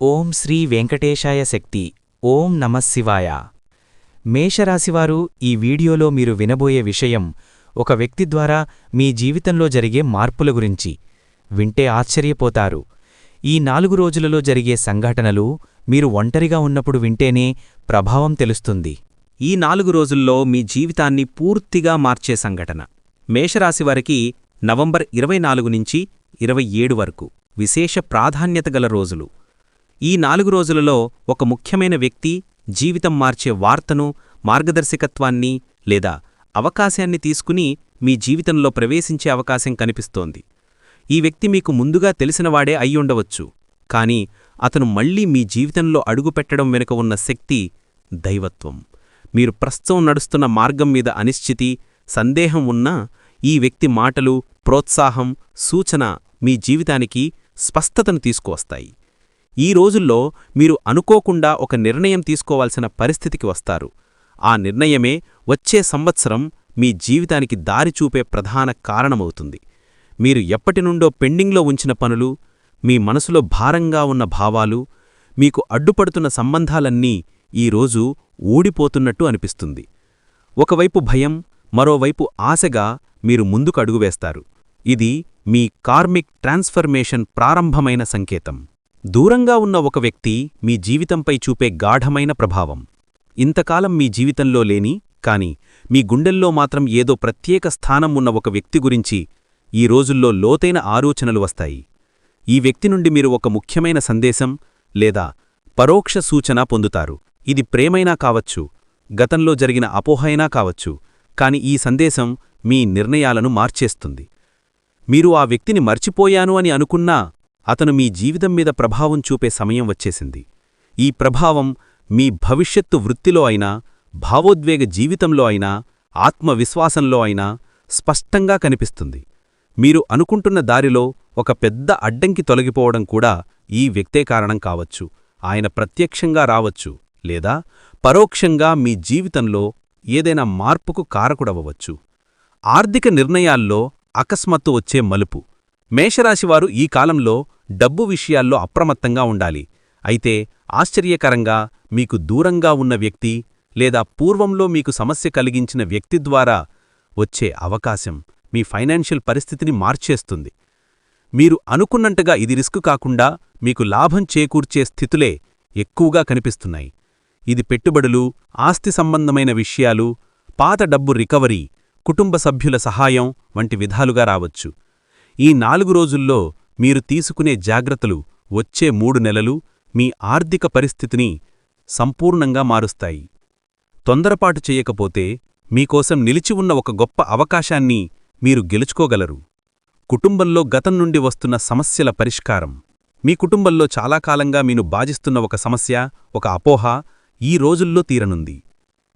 ఓం శ్రీ వెంకటేశాయ శక్తి. ఓం నమశివాయ మేషరాశివారు ఈ వీడియోలో మీరు వినబోయే విషయం ఒక వ్యక్తి ద్వారా మీ జీవితంలో జరిగే మార్పుల గురించి. వింటే ఆశ్చర్యపోతారు. ఈ నాలుగు రోజులలో జరిగే సంఘటనలు మీరు ఒంటరిగా ఉన్నప్పుడు వింటేనే ప్రభావం తెలుస్తుంది. ఈ నాలుగు రోజుల్లో మీ జీవితాన్ని పూర్తిగా మార్చే సంఘటన. మేషరాశివారికి నవంబర్ ఇరవై నాలుగు నుంచి ఇరవై ఏడు వరకు విశేష ప్రాధాన్యత గల రోజులు. ఈ నాలుగు రోజులలో ఒక ముఖ్యమైన వ్యక్తి జీవితం మార్చే వార్తను మార్గదర్శకత్వాన్ని లేదా అవకాశాన్ని తీసుకుని మీ జీవితంలో ప్రవేశించే అవకాశం కనిపిస్తోంది. ఈ వ్యక్తి మీకు ముందుగా తెలిసినవాడే అయ్యుండవచ్చు కాని అతను మళ్ళీ మీ జీవితంలో అడుగుపెట్టడం వెనుక ఉన్న శక్తి దైవత్వం. మీరు ప్రస్తుతం నడుస్తున్న మార్గం మీద అనిశ్చితి సందేహం ఉన్నా ఈ వ్యక్తి మాటలు ప్రోత్సాహం సూచన మీ జీవితానికి స్పష్టతను తీసుకువస్తాయి. ఈ రోజుల్లో మీరు అనుకోకుండా ఒక నిర్ణయం తీసుకోవాల్సిన పరిస్థితికి వస్తారు. ఆ నిర్ణయమే వచ్చే సంవత్సరం మీ జీవితానికి దారి చూపే ప్రధాన కారణమవుతుంది. మీరు ఎప్పటినుండో పెండింగ్లో ఉంచిన పనులు మీ మనసులో భారంగా ఉన్న భావాలు మీకు అడ్డుపడుతున్న సంబంధాలన్నీ ఈరోజు ఊడిపోతున్నట్టు అనిపిస్తుంది. ఒకవైపు భయం మరోవైపు ఆశగా మీరు ముందుకు అడుగువేస్తారు ఇది మీ కార్మిక్ ట్రాన్స్ఫర్మేషన్ ప్రారంభమైన సంకేతం. దూరంగా ఉన్న ఒక వ్యక్తి మీ జీవితంపై చూపే గాఢమైన ప్రభావం. ఇంతకాలం మీ జీవితంలో లేని కాని మీ గుండెల్లో మాత్రం ఏదో ప్రత్యేక స్థానం ఉన్న ఒక వ్యక్తి గురించి ఈ రోజుల్లో లోతైన ఆలోచనలు వస్తాయి. ఈ వ్యక్తి నుండి మీరు ఒక ముఖ్యమైన సందేశం లేదా పరోక్ష సూచన పొందుతారు. ఇది ప్రేమైనా కావచ్చు గతంలో జరిగిన అపోహైనా కావచ్చు కాని ఈ సందేశం మీ నిర్ణయాలను మార్చేస్తుంది. మీరు ఆ వ్యక్తిని మర్చిపోయాను అని అనుకున్నా అతను మీ జీవితం మీద ప్రభావం చూపే సమయం వచ్చేసింది. ఈ ప్రభావం మీ భవిష్యత్తు వృత్తిలో అయినా భావోద్వేగ జీవితంలో అయినా ఆత్మవిశ్వాసంలో అయినా స్పష్టంగా కనిపిస్తుంది. మీరు అనుకుంటున్న దారిలో ఒక పెద్ద అడ్డంకి తొలగిపోవడం కూడా ఈ వ్యక్తే కారణం కావచ్చు. ఆయన ప్రత్యక్షంగా రావచ్చు లేదా పరోక్షంగా మీ జీవితంలో ఏదైనా మార్పుకు కారకుడవచ్చు ఆర్థిక నిర్ణయాల్లో అకస్మాత్తు వచ్చే మలుపు. మేషరాశివారు ఈ కాలంలో డబ్బు విషయాల్లో అప్రమత్తంగా ఉండాలి. అయితే ఆశ్చర్యకరంగా మీకు దూరంగా ఉన్న వ్యక్తి లేదా పూర్వంలో మీకు సమస్య కలిగించిన వ్యక్తి ద్వారా వచ్చే అవకాశం మీ ఫైనాన్షియల్ పరిస్థితిని మార్చేస్తుంది. మీరు అనుకున్నంటగా ఇది రిస్క్ కాకుండా మీకు లాభం చేకూర్చే స్థితులే ఎక్కువగా కనిపిస్తున్నాయి. ఇది పెట్టుబడులు ఆస్తి సంబంధమైన విషయాలు పాత డబ్బు రికవరీ కుటుంబ సభ్యుల సహాయం వంటి విధాలుగా రావచ్చు. ఈ నాలుగు రోజుల్లో మీరు తీసుకునే జాగ్రత్తలు వచ్చే మూడు నెలలు మీ ఆర్థిక పరిస్థితిని సంపూర్ణంగా మారుస్తాయి. తొందరపాటు చెయ్యకపోతే మీకోసం నిలిచి ఉన్న ఒక గొప్ప అవకాశాన్ని మీరు గెలుచుకోగలరు. కుటుంబంలో గతం నుండి వస్తున్న సమస్యల పరిష్కారం. మీ కుటుంబంలో చాలా కాలంగా మీను బాజిస్తున్న ఒక సమస్య ఒక అపోహ ఈ రోజుల్లో తీరనుంది.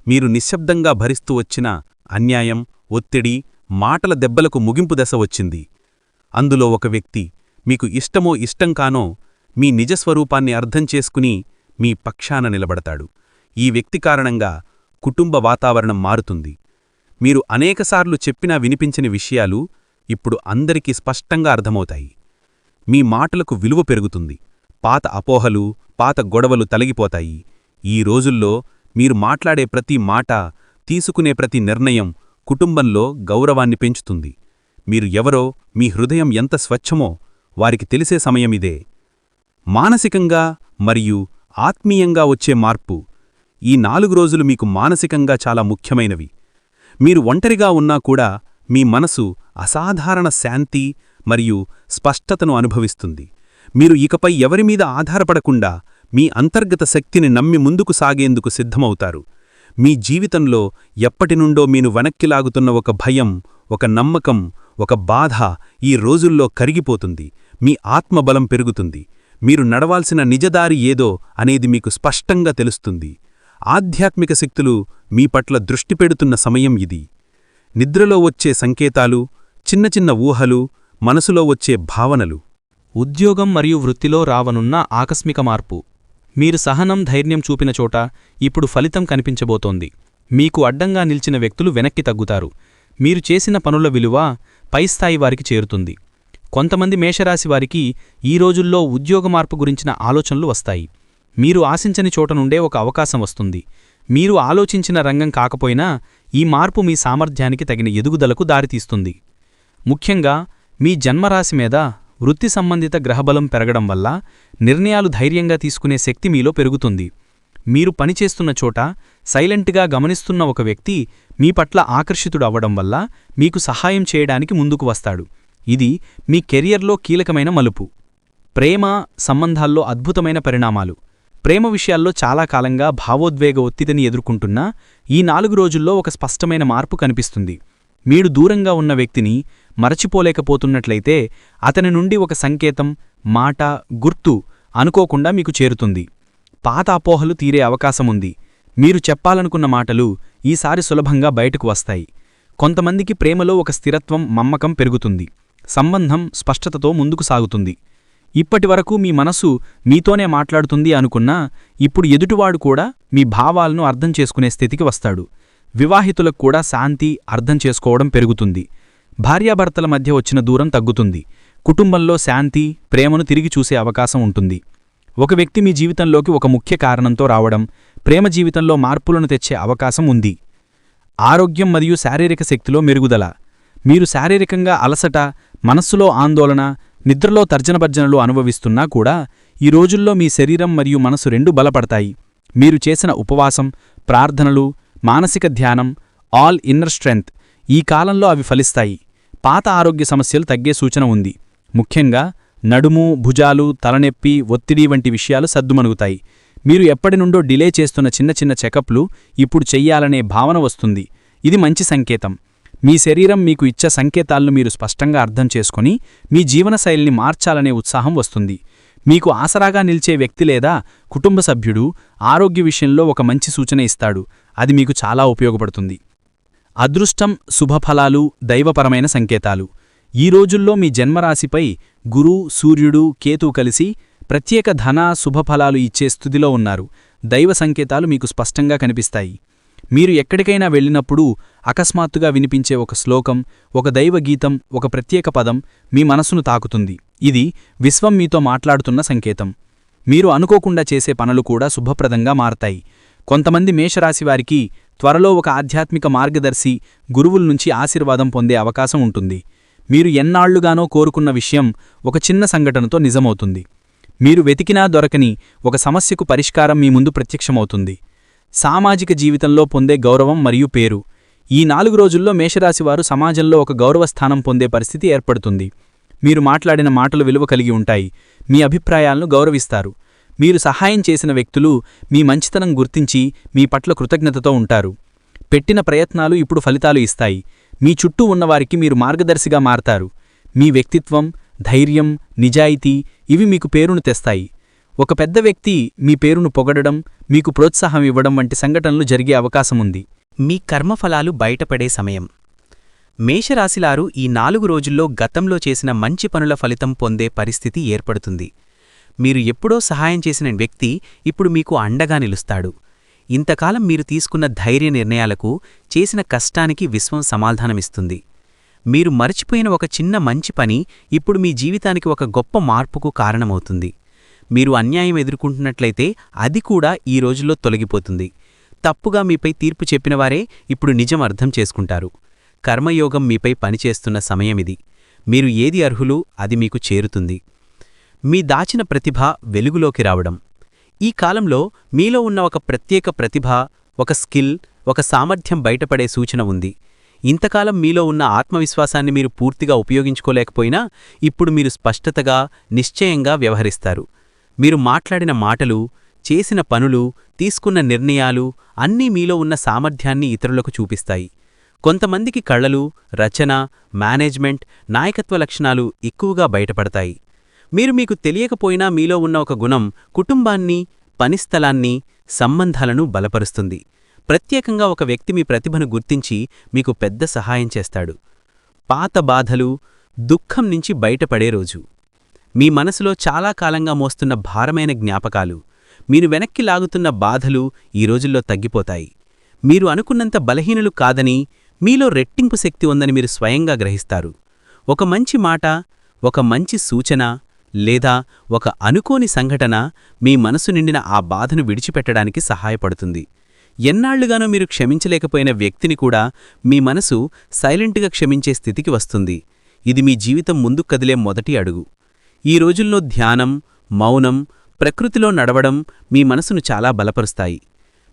మీరు నిశ్శబ్దంగా భరిస్తూ వచ్చిన అన్యాయం ఒత్తిడి మాటల దెబ్బలకు ముగింపు దశ వచ్చింది. అందులో ఒక వ్యక్తి మీకు ఇష్టమో ఇష్టం కానో మీ నిజస్వరూపాన్ని అర్థం చేసుకుని మీ పక్షాన నిలబడతాడు. ఈ వ్యక్తి కారణంగా కుటుంబ వాతావరణం మారుతుంది. మీరు అనేకసార్లు చెప్పినా వినిపించని విషయాలు ఇప్పుడు అందరికీ స్పష్టంగా అర్థమవుతాయి. మీ మాటలకు విలువ పెరుగుతుంది. పాత అపోహలు పాత గొడవలు తలగిపోతాయి. ఈ రోజుల్లో మీరు మాట్లాడే ప్రతి మాట తీసుకునే ప్రతి నిర్ణయం కుటుంబంలో గౌరవాన్ని పెంచుతుంది. మీరు ఎవరో మీ హృదయం ఎంత స్వచ్ఛమో వారికి తెలిసే సమయమిదే. మానసికంగా మరియు ఆత్మీయంగా వచ్చే మార్పు ఈ నాలుగు రోజులు మీకు మానసికంగా చాలా ముఖ్యమైనవి. మీరు ఒంటరిగా ఉన్నా కూడా మీ మనసు అసాధారణ శాంతి మరియు స్పష్టతను అనుభవిస్తుంది. మీరు ఇకపై ఎవరిమీద ఆధారపడకుండా మీ అంతర్గత శక్తిని నమ్మి ముందుకు సాగేందుకు సిద్ధమవుతారు. మీ జీవితంలో ఎప్పటినుండో మీను వెనక్కిలాగుతున్న ఒక భయం ఒక నమ్మకం ఒక బాధ ఈ రోజుల్లో కరిగిపోతుంది. మీ ఆత్మబలం పెరుగుతుంది. మీరు నడవాల్సిన నిజదారి ఏదో అనేది మీకు స్పష్టంగా తెలుస్తుంది. ఆధ్యాత్మిక శక్తులు మీ పట్ల దృష్టి పెడుతున్న సమయం ఇది. నిద్రలో వచ్చే సంకేతాలు చిన్న చిన్న ఊహలు మనసులో వచ్చే భావనలు. ఉద్యోగం మరియు వృత్తిలో రావనున్న ఆకస్మిక మార్పు. మీరు సహనం ధైర్యం చూపిన చోట ఇప్పుడు ఫలితం కనిపించబోతోంది. మీకు అడ్డంగా నిలిచిన వ్యక్తులు వెనక్కి తగ్గుతారు. మీరు చేసిన పనుల విలువ పైస్థాయి వారికి చేరుతుంది. కొంతమంది మేషరాశి వారికి ఈ రోజుల్లో ఉద్యోగ మార్పు గురించిన ఆలోచనలు వస్తాయి. మీరు ఆశించని చోట నుండే ఒక అవకాశం వస్తుంది. మీరు ఆలోచించిన రంగం కాకపోయినా ఈ మార్పు మీ సామర్థ్యానికి తగిన ఎదుగుదలకు దారితీస్తుంది. ముఖ్యంగా మీ జన్మరాశి మీద వృత్తి సంబంధిత గ్రహబలం పెరగడం వల్ల నిర్ణయాలు ధైర్యంగా తీసుకునే శక్తి మీలో పెరుగుతుంది. మీరు పనిచేస్తున్న చోట సైలెంట్గా గమనిస్తున్న ఒక వ్యక్తి మీ పట్ల ఆకర్షితుడు అవ్వడం వల్ల మీకు సహాయం చేయడానికి ముందుకు వస్తాడు. ఇది మీ కెరియర్లో కీలకమైన మలుపు. ప్రేమ సంబంధాల్లో అద్భుతమైన పరిణామాలు. ప్రేమ విషయాల్లో చాలా కాలంగా భావోద్వేగ ఒత్తిడిని ఎదుర్కొంటున్నా ఈ నాలుగు రోజుల్లో ఒక స్పష్టమైన మార్పు కనిపిస్తుంది. మీరు దూరంగా ఉన్న వ్యక్తిని మరచిపోలేకపోతున్నట్లయితే అతని నుండి ఒక సంకేతం మాట గుర్తు అనుకోకుండా మీకు చేరుతుంది. పాత అపోహలు తీరే అవకాశముంది మీరు చెప్పాలనుకున్న మాటలు ఈసారి సులభంగా బయటకు వస్తాయి. కొంతమందికి ప్రేమలో ఒక స్థిరత్వం మమ్మకం పెరుగుతుంది. సంబంధం స్పష్టతతో ముందుకు సాగుతుంది. ఇప్పటివరకు మీ మనసు మీతోనే మాట్లాడుతుంది అనుకున్నా ఇప్పుడు ఎదుటివాడు కూడా మీ భావాలను అర్థం చేసుకునే స్థితికి వస్తాడు. వివాహితులకు కూడా శాంతి అర్థం చేసుకోవడం పెరుగుతుంది. భార్యాభర్తల మధ్య వచ్చిన దూరం తగ్గుతుంది. కుటుంబంలో శాంతి ప్రేమను తిరిగి చూసే అవకాశం ఉంటుంది. ఒక వ్యక్తి మీ జీవితంలోకి ఒక ముఖ్య కారణంతో రావడం ప్రేమ జీవితంలో మార్పులను తెచ్చే అవకాశం ఉంది. ఆరోగ్యం మరియు శారీరక శక్తిలో మెరుగుదల. మీరు శారీరకంగా అలసట మనస్సులో ఆందోళన నిద్రలో తర్జనభర్జనలు అనుభవిస్తున్నా కూడా ఈ రోజుల్లో మీ శరీరం మరియు మనసు రెండు బలపడతాయి. మీరు చేసిన ఉపవాసం ప్రార్థనలు మానసిక ధ్యానం ఆల్ ఇన్నర్ స్ట్రెంగ్త్ ఈ కాలంలో అవి ఫలిస్తాయి. పాత ఆరోగ్య సమస్యలు తగ్గే సూచన ఉంది. ముఖ్యంగా నడుము భుజాలు తలనొప్పి ఒత్తిడి వంటి విషయాలు సద్దుమణుగుతాయి. మీరు ఎప్పటి నుండో డిలే చేస్తున్న చిన్న చిన్న చెకప్లు ఇప్పుడు చెయ్యాలనే భావన వస్తుంది. ఇది మంచి సంకేతం. మీ శరీరం మీకు ఇచ్చే సంకేతాలను మీరు స్పష్టంగా అర్థం చేసుకుని మీ జీవనశైలిని మార్చాలనే ఉత్సాహం వస్తుంది. మీకు ఆసరాగా నిలిచే వ్యక్తి లేదా కుటుంబ సభ్యుడు ఆరోగ్య విషయంలో ఒక మంచి సూచన ఇస్తాడు. అది మీకు చాలా ఉపయోగపడుతుంది. అదృష్టం శుభఫలాలు దైవపరమైన సంకేతాలు. ఈ రోజుల్లో మీ జన్మరాశిపై గురు సూర్యుడు కేతు కలిసి ప్రత్యేక ధన శుభఫలాలు ఇచ్చే స్థుతిలో ఉన్నారు. దైవ సంకేతాలు మీకు స్పష్టంగా కనిపిస్తాయి. మీరు ఎక్కడికైనా వెళ్ళినప్పుడు అకస్మాత్తుగా వినిపించే ఒక శ్లోకం ఒక దైవగీతం ఒక ప్రత్యేక పదం మీ మనసును తాకుతుంది. ఇది విశ్వం మీతో మాట్లాడుతున్న సంకేతం. మీరు అనుకోకుండా చేసే పనులు కూడా శుభప్రదంగా మారతాయి. కొంతమంది మేషరాశివారికి త్వరలో ఒక ఆధ్యాత్మిక మార్గదర్శి గురువుల నుంచి ఆశీర్వాదం పొందే అవకాశం ఉంటుంది. మీరు ఎన్నాళ్ళుగానో కోరుకున్న విషయం ఒక చిన్న సంఘటనతో నిజమవుతుంది. మీరు వెతికినా దొరకని ఒక సమస్యకు పరిష్కారం మీ ముందు ప్రత్యక్షమవుతుంది. సామాజిక జీవితంలో పొందే గౌరవం మరియు పేరు. ఈ నాలుగు రోజుల్లో మేషరాశివారు సమాజంలో ఒక గౌరవస్థానం పొందే పరిస్థితి ఏర్పడుతుంది. మీరు మాట్లాడిన మాటలు విలువ కలిగి ఉంటాయి. మీ అభిప్రాయాలను గౌరవిస్తారు. మీరు సహాయం చేసిన వ్యక్తులు మీ మంచితనం గుర్తించి మీ పట్ల కృతజ్ఞతతో ఉంటారు. పెట్టిన ప్రయత్నాలు ఇప్పుడు ఫలితాలు ఇస్తాయి. మీ చుట్టూ ఉన్నవారికి మీరు మార్గదర్శిగా మారతారు. మీ వ్యక్తిత్వం ధైర్యం నిజాయితీ ఇవి మీకు పేరును తెస్తాయి. ఒక పెద్ద వ్యక్తి మీ పేరును పొగడడం మీకు ప్రోత్సాహం ఇవ్వడం వంటి సంఘటనలు జరిగే అవకాశముంది. మీ కర్మఫలాలు బయటపడే సమయం. మేషరాశిలారు ఈ నాలుగు రోజుల్లో గతంలో చేసిన మంచి పనుల ఫలితం పొందే పరిస్థితి ఏర్పడుతుంది. మీరు ఎప్పుడో సహాయం చేసిన వ్యక్తి ఇప్పుడు మీకు అండగా నిలుస్తాడు. ఇంతకాలం మీరు తీసుకున్న ధైర్య నిర్ణయాలకు చేసిన కష్టానికి విశ్వం సమాధానమిస్తుంది. మీరు మరచిపోయిన ఒక చిన్న మంచి పని ఇప్పుడు మీ జీవితానికి ఒక గొప్ప మార్పుకు కారణమవుతుంది. మీరు అన్యాయం ఎదుర్కొంటున్నట్లయితే అది కూడా ఈ రోజుల్లో తొలగిపోతుంది. తప్పుగా మీపై తీర్పు చెప్పినవారే ఇప్పుడు నిజం అర్థం చేసుకుంటారు. కర్మయోగం మీపై పనిచేస్తున్న సమయమిది మీరు ఏది అర్హులు అది మీకు చేరుతుంది. మీ దాచిన ప్రతిభ వెలుగులోకి రావడం. ఈ కాలంలో మీలో ఉన్న ఒక ప్రత్యేక ప్రతిభ ఒక స్కిల్ ఒక సామర్థ్యం బయటపడే సూచన ఉంది. ఇంతకాలం మీలో ఉన్న ఆత్మవిశ్వాసాన్ని మీరు పూర్తిగా ఉపయోగించుకోలేకపోయినా ఇప్పుడు మీరు స్పష్టతగా నిశ్చయంగా వ్యవహరిస్తారు. మీరు మాట్లాడిన మాటలు చేసిన పనులు తీసుకున్న నిర్ణయాలు అన్నీ మీలో ఉన్న సామర్థ్యాన్ని ఇతరులకు చూపిస్తాయి. కొంతమందికి కళలు రచన మేనేజ్మెంట్ నాయకత్వ లక్షణాలు ఎక్కువగా బయటపడతాయి. మీరు మీకు తెలియకపోయినా మీలో ఉన్న ఒక గుణం కుటుంబాన్ని పనిస్థలాన్ని సంబంధాలను బలపరుస్తుంది. ప్రత్యేకంగా ఒక వ్యక్తి మీ ప్రతిభను గుర్తించి మీకు పెద్ద సహాయం చేస్తాడు. పాత బాధలు దుఃఖం నుంచి బయటపడే రోజు. మీ మనసులో చాలా కాలంగా మోస్తున్న భారమైన జ్ఞాపకాలు మీరు వెనక్కి లాగుతున్న బాధలు ఈ రోజుల్లో తగ్గిపోతాయి. మీరు అనుకున్నంత బలహీనులు కాదని మీలో రెట్టింపు శక్తి ఉందని మీరు స్వయంగా గ్రహిస్తారు. ఒక మంచి మాట ఒక మంచి సూచన లేదా ఒక అనుకోని సంఘటన మీ మనసు నిండిన ఆ బాధను విడిచిపెట్టడానికి సహాయపడుతుంది. ఎన్నాళ్ళుగానో మీరు క్షమించలేకపోయిన వ్యక్తిని కూడా మీ మనసు సైలెంట్గా క్షమించే స్థితికి వస్తుంది. ఇది మీ జీవితం ముందుకు కదిలే మొదటి అడుగు. ఈ రోజుల్లో ధ్యానం మౌనం ప్రకృతిలో నడవడం మీ మనసును చాలా బలపరుస్తాయి.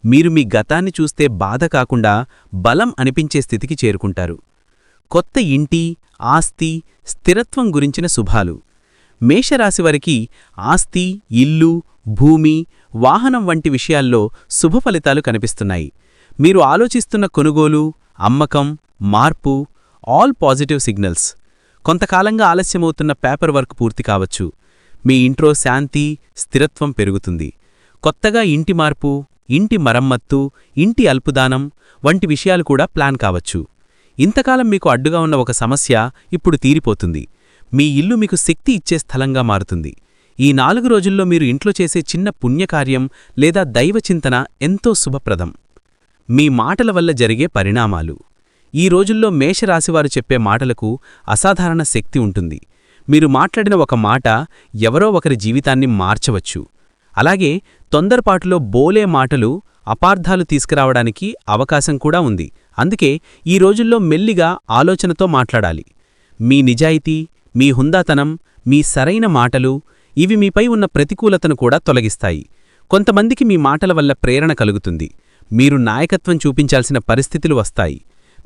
మీరు మీ గతాన్ని చూస్తే బాధ కాకుండా బలం అనిపించే స్థితికి చేరుకుంటారు. కొత్త ఇంటి ఆస్తి స్థిరత్వం గురించిన శుభాలు. మేషరాశివారికి ఆస్తి ఇల్లు భూమి వాహనం వంటి విషయాల్లో శుభ ఫలితాలు కనిపిస్తున్నాయి. మీరు ఆలోచిస్తున్న కొనుగోలు అమ్మకం మార్పు ఆల్ పాజిటివ్ సిగ్నల్స్. కొంతకాలంగా ఆలస్యమవుతున్న పేపర్ వర్క్ పూర్తి కావచ్చు. మీ ఇంట్లో శాంతి స్థిరత్వం పెరుగుతుంది. కొత్తగా ఇంటి మార్పు ఇంటి మరమ్మత్తు ఇంటి అల్పుదానం వంటి విషయాలు కూడా ప్లాన్ కావచ్చు. ఇంతకాలం మీకు అడ్డుగా ఉన్న ఒక సమస్య ఇప్పుడు తీరిపోతుంది. మీ ఇల్లు మీకు శక్తి ఇచ్చే స్థలంగా మారుతుంది. ఈ నాలుగు రోజుల్లో మీరు ఇంట్లో చేసే చిన్న పుణ్యకార్యం లేదా దైవచింతన ఎంతో శుభప్రదం. మీ మాటల వల్ల జరిగే పరిణామాలు. ఈ రోజుల్లో మేషరాశివారు చెప్పే మాటలకు అసాధారణ శక్తి ఉంటుంది. మీరు మాట్లాడిన ఒక మాట ఎవరో ఒకరి జీవితాన్ని మార్చవచ్చు. అలాగే తొందరపాటులో బోలే మాటలు అపార్థాలు తీసుకురావడానికి అవకాశం కూడా ఉంది. అందుకే ఈ రోజుల్లో మెల్లిగా ఆలోచనతో మాట్లాడాలి. మీ నిజాయితీ మీ హుందాతనం మీ సరైన మాటలు ఇవి మీపై ఉన్న ప్రతికూలతను కూడా తొలగిస్తాయి. కొంతమందికి మీ మాటల వల్ల ప్రేరణ కలుగుతుంది. మీరు నాయకత్వం చూపించాల్సిన పరిస్థితులు వస్తాయి.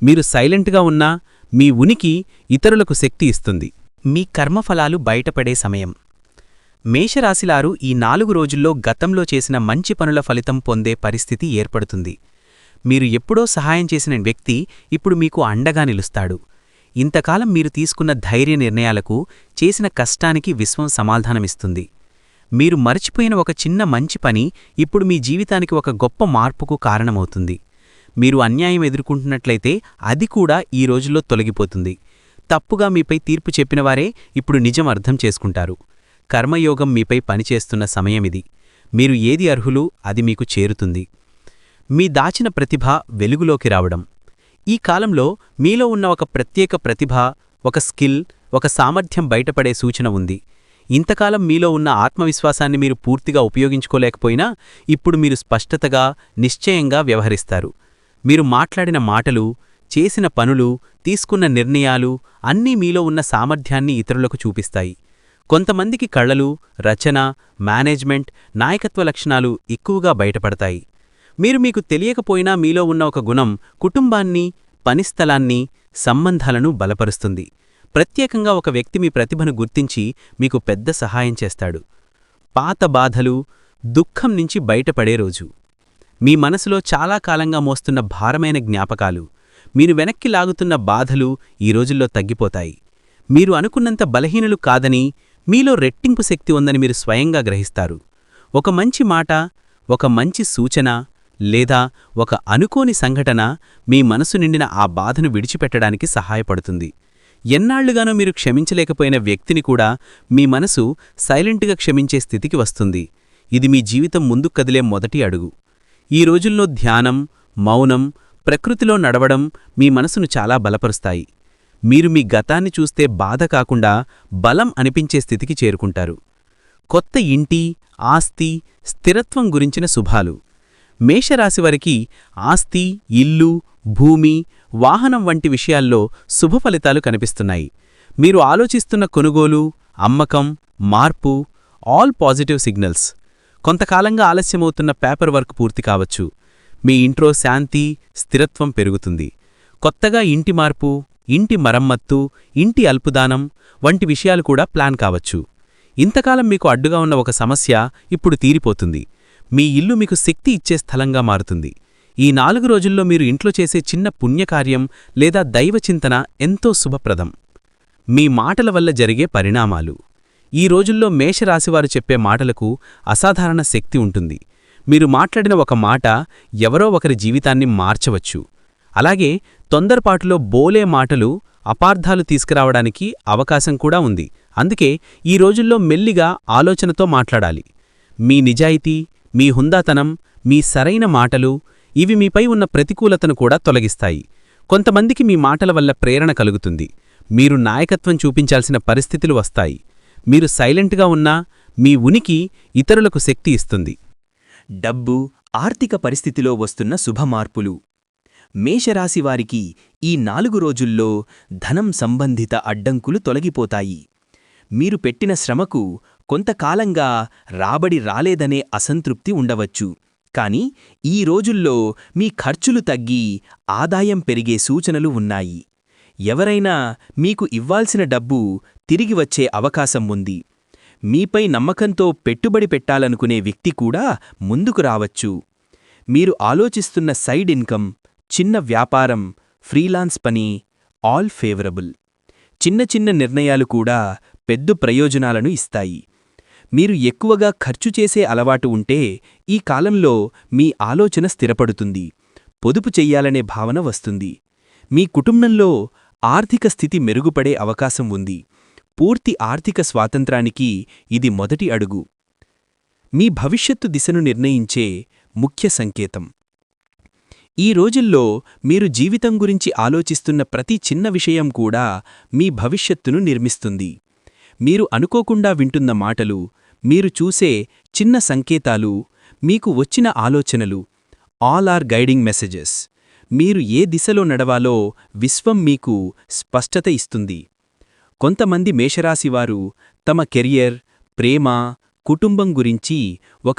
మీరు సైలెంట్గా ఉన్నా మీ ఉనికి ఇతరులకు శక్తి ఇస్తుంది. మీ కర్మఫలాలు బయటపడే సమయం. మేషరాశిలారు ఈ నాలుగు రోజుల్లో గతంలో చేసిన మంచి పనుల ఫలితం పొందే పరిస్థితి ఏర్పడుతుంది. మీరు ఎప్పుడో సహాయం చేసిన వ్యక్తి ఇప్పుడు మీకు అండగా నిలుస్తాడు. ఇంతకాలం మీరు తీసుకున్న ధైర్య నిర్ణయాలకు చేసిన కష్టానికి విశ్వం సమాధానమిస్తుంది. మీరు మర్చిపోయిన ఒక చిన్న మంచి పని ఇప్పుడు మీ జీవితానికి ఒక గొప్ప మార్పుకు కారణమవుతుంది. మీరు అన్యాయం ఎదుర్కొంటున్నట్లయితే అది కూడా ఈ రోజుల్లో తొలగిపోతుంది. తప్పుగా మీపై తీర్పు చెప్పినవారే ఇప్పుడు నిజం అర్థం చేసుకుంటారు. కర్మయోగం మీపై పనిచేస్తున్న సమయమిది. మీరు ఏది అర్హులు అది మీకు చేరుతుంది. మీ దాచిన ప్రతిభ వెలుగులోకి రావడం. ఈ కాలంలో మీలో ఉన్న ఒక ప్రత్యేక ప్రతిభ ఒక స్కిల్ ఒక సామర్థ్యం బయటపడే సూచన ఉంది. ఇంతకాలం మీలో ఉన్న ఆత్మవిశ్వాసాన్ని మీరు పూర్తిగా ఉపయోగించుకోలేకపోయినా ఇప్పుడు మీరు స్పష్టతగా నిశ్చయంగా వ్యవహరిస్తారు. మీరు మాట్లాడిన మాటలు చేసిన పనులు తీసుకున్న నిర్ణయాలు అన్నీ మీలో ఉన్న సామర్థ్యాన్ని ఇతరులకు చూపిస్తాయి. కొంతమందికి కళలు రచన మేనేజ్మెంట్ నాయకత్వ లక్షణాలు ఎక్కువగా బయటపడతాయి. మీరు మీకు తెలియకపోయినా మీలో ఉన్న ఒక గుణం కుటుంబాన్ని పనిస్థలాన్ని సంబంధాలను బలపరుస్తుంది. ప్రత్యేకంగా ఒక వ్యక్తి మీ ప్రతిభను గుర్తించి మీకు పెద్ద సహాయం చేస్తాడు. పాత బాధలు దుఃఖం నుంచి బయటపడే రోజు. మీ మనసులో చాలా కాలంగా మోస్తున్న భారమైన జ్ఞాపకాలు మీరు వెనక్కి లాగుతున్న బాధలు ఈ రోజుల్లో తగ్గిపోతాయి. మీరు అనుకున్నంత బలహీనులు కాదని మీలో రెట్టింపు శక్తి ఉందని మీరు స్వయంగా గ్రహిస్తారు. ఒక మంచి మాట ఒక మంచి సూచన లేదా ఒక అనుకోని సంఘటన మీ మనసు నిండిన ఆ బాధను విడిచిపెట్టడానికి సహాయపడుతుంది. ఎన్నాళ్ళుగానో మీరు క్షమించలేకపోయిన వ్యక్తిని కూడా మీ మనసు సైలెంట్గా క్షమించే స్థితికి వస్తుంది. ఇది మీ జీవితం ముందుకు కదిలే మొదటి అడుగు. ఈ రోజుల్లో ధ్యానం మౌనం ప్రకృతిలో నడవడం మీ మనసును చాలా బలపరుస్తాయి. మీరు మీ గతాన్ని చూస్తే బాధ కాకుండా బలం అనిపించే స్థితికి చేరుకుంటారు. కొత్త ఇంటి ఆస్తి స్థిరత్వం గురించిన శుభాలు. మేషరాశివారికి ఆస్తి ఇల్లు భూమి వాహనం వంటి విషయాల్లో శుభ ఫలితాలు కనిపిస్తున్నాయి. మీరు ఆలోచిస్తున్న కొనుగోలు అమ్మకం మార్పు ఆల్ పాజిటివ్ సిగ్నల్స్. కొంతకాలంగా ఆలస్యమవుతున్న పేపర్ వర్క్ పూర్తి కావచ్చు. మీ ఇంట్లో శాంతి స్థిరత్వం పెరుగుతుంది. కొత్తగా ఇంటి మార్పు ఇంటి మరమ్మత్తు ఇంటి అల్పుదానం వంటి విషయాలు కూడా ప్లాన్ కావచ్చు. ఇంతకాలం మీకు అడ్డుగా ఉన్న ఒక సమస్య ఇప్పుడు తీరిపోతుంది. మీ ఇల్లు మీకు శక్తి ఇచ్చే స్థలంగా మారుతుంది. ఈ నాలుగు రోజుల్లో మీరు ఇంట్లో చేసే చిన్న పుణ్యకార్యం లేదా దైవచింతన ఎంతో శుభప్రదం. మీ మాటల వల్ల జరిగే పరిణామాలు. ఈ రోజుల్లో మేషరాశివారు చెప్పే మాటలకు అసాధారణ శక్తి ఉంటుంది. మీరు మాట్లాడిన ఒక మాట ఎవరో ఒకరి జీవితాన్ని మార్చవచ్చు. అలాగే తొందరపాటులో బోలే మాటలు అపార్థాలు తీసుకురావడానికి అవకాశం కూడా ఉంది. అందుకే ఈ రోజుల్లో మెల్లిగా ఆలోచనతో మాట్లాడాలి. మీ నిజాయితీ మీ హుందాతనం మీ సరైన మాటలు ఇవి మీపై ఉన్న ప్రతికూలతను కూడా తొలగిస్తాయి. కొంతమందికి మీ మాటల వల్ల ప్రేరణ కలుగుతుంది. మీరు నాయకత్వం చూపించాల్సిన పరిస్థితులు వస్తాయి. మీరు సైలెంట్గా ఉన్నా మీ ఉనికి ఇతరులకు శక్తి ఇస్తుంది. డబ్బు ఆర్థిక పరిస్థితిలో వస్తున్న శుభమార్పులు. మేషరాశివారికి ఈ నాలుగు రోజుల్లో ధనం సంబంధిత అడ్డంకులు తొలగిపోతాయి. మీరు పెట్టిన శ్రమకు కొంతకాలంగా రాబడి రాలేదనే అసంతృప్తి ఉండవచ్చు. కాని ఈ రోజుల్లో మీ ఖర్చులు తగ్గి ఆదాయం పెరిగే సూచనలు ఉన్నాయి. ఎవరైనా మీకు ఇవ్వాల్సిన డబ్బు తిరిగి వచ్చే అవకాశం ఉంది. మీపై నమ్మకంతో పెట్టుబడి పెట్టాలనుకునే వ్యక్తి కూడా ముందుకు రావచ్చు. మీరు ఆలోచిస్తున్న సైడ్ ఇన్కమ్ చిన్న వ్యాపారం ఫ్రీలాన్స్ పని ఆల్ ఫేవరబుల్. చిన్న చిన్న నిర్ణయాలు కూడా పెద్ద ప్రయోజనాలను ఇస్తాయి. మీరు ఎక్కువగా ఖర్చు చేసే అలవాటు ఉంటే ఈ కాలంలో మీ ఆలోచన స్థిరపడుతుంది. పొదుపు చెయ్యాలనే భావన వస్తుంది. మీ కుటుంబంలో ఆర్థిక స్థితి మెరుగుపడే అవకాశం ఉంది. పూర్తి ఆర్థిక స్వాతంత్రానికి ఇది మొదటి అడుగు. మీ భవిష్యత్తు దిశను నిర్ణయించే ముఖ్య సంకేతం. ఈ రోజుల్లో మీరు జీవితం గురించి ఆలోచిస్తున్న ప్రతి చిన్న విషయం కూడా మీ భవిష్యత్తును నిర్మిస్తుంది. మీరు అనుకోకుండా వింటున్న మాటలు మీరు చూసే చిన్న సంకేతాలు మీకు వచ్చిన ఆలోచనలు ఆల్ ఆర్ గైడింగ్ మెసేజెస్ మీరు ఏ దిశలో నడవాలో విశ్వం మీకు స్పష్టత ఇస్తుంది. కొంతమంది మేషరాశివారు తమ కెరియర్ ప్రేమ కుటుంబం గురించి ఒక